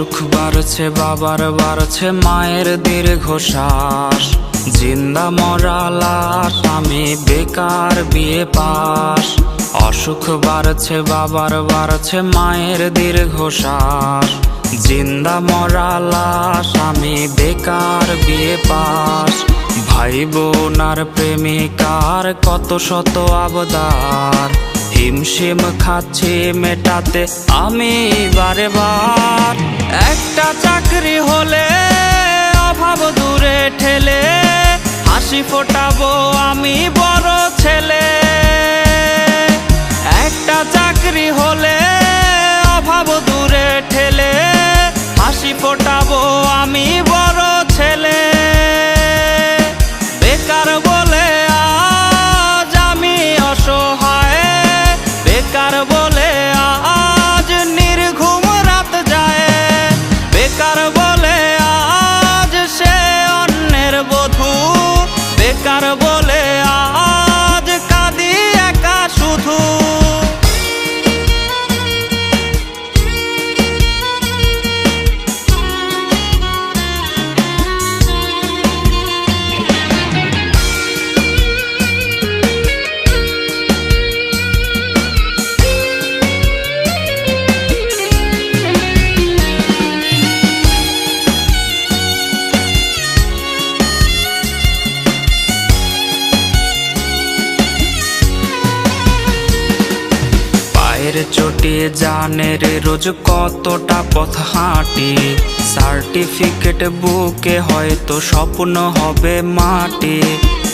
অসুখ বাড়ছে, বাবার বাড়ছে, মায়ের দীর্ঘশ্বাস। জিন্দা মরা লাশ, আমি বেকার বিয়ে পাস। অসুখ বাড়ছে, বাবার বাড়ছে, মায়ের দীর্ঘশ্বাস। জিন্দা মরা লাশ, আমি বেকার বিয়ে পাস। ভাই বোনার প্রেমিকার কত শত আবদার। হিমশিম খাচ্ছি মেটাতে আমি বারে বার। একটা চাকরি হলে অভাব দূরে ঠেলে হাসি ফোটাবো আমি বড় ছেলে। বেকার বলে আজ পায়ের চোটে জানের রোজ কতটা পথ হাঁটি। সার্টিফিকেট বুকে হয়তো স্বপ্ন হবে মাটি।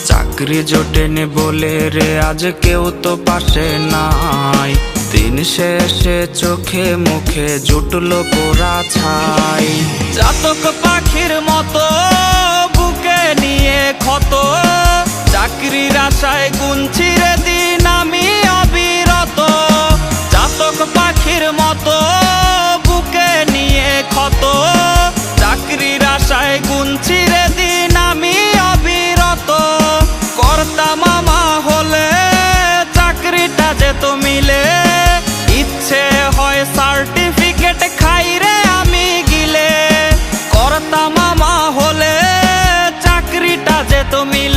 চাকরি জোটেনি বলে রে আজ কেউ তো পাশে নাই। দিন শেষে চোখে মুখে জুটলো পোড়া ছাই। জাতক পাখির মতো বুকে নিয়ে ক্ষত। চাকরির আশায় চাকরিটা